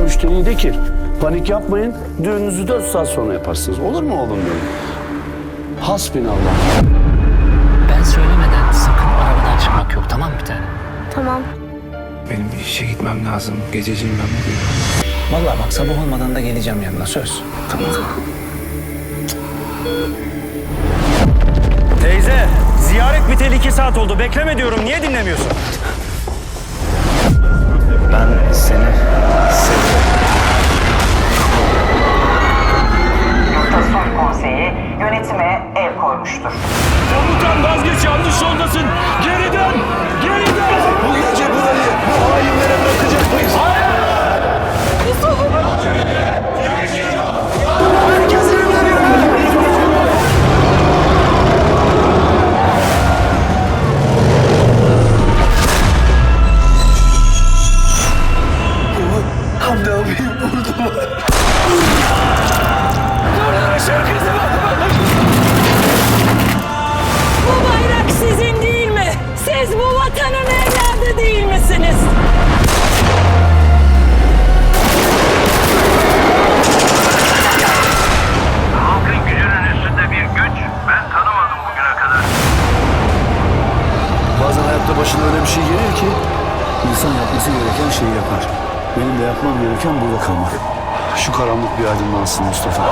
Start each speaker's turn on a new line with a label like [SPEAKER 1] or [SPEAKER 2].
[SPEAKER 1] arayan müşteriyi de ki panik yapmayın düğününüzü dört saat sonra yaparsınız. Olur mu oğlum benim? Hasbinallah.
[SPEAKER 2] Ben söylemeden sakın arabadan çıkmak yok tamam mı bir tane?
[SPEAKER 3] Tamam.
[SPEAKER 4] Benim işe gitmem lazım. Gececiyim ben bugün.
[SPEAKER 2] Vallahi bak sabah olmadan da geleceğim yanına söz.
[SPEAKER 4] Tamam.
[SPEAKER 5] Teyze, ziyaret biteli iki saat oldu. Bekleme diyorum. Niye dinlemiyorsun?
[SPEAKER 6] Yönetime el koymuştur.
[SPEAKER 5] Komutan vazgeç yanlış yoldasın. Geri dön. Geri dön.
[SPEAKER 7] Bu gece burayı bu hainlere bırakacak mıyız? Evlerine! Hamdi abi vurdular.
[SPEAKER 1] Başına öyle bir şey gelir ki insan yapması gereken şeyi yapar. Benim de yapmam gereken burada kalmak. Şu karanlık bir aydınlansın Mustafa.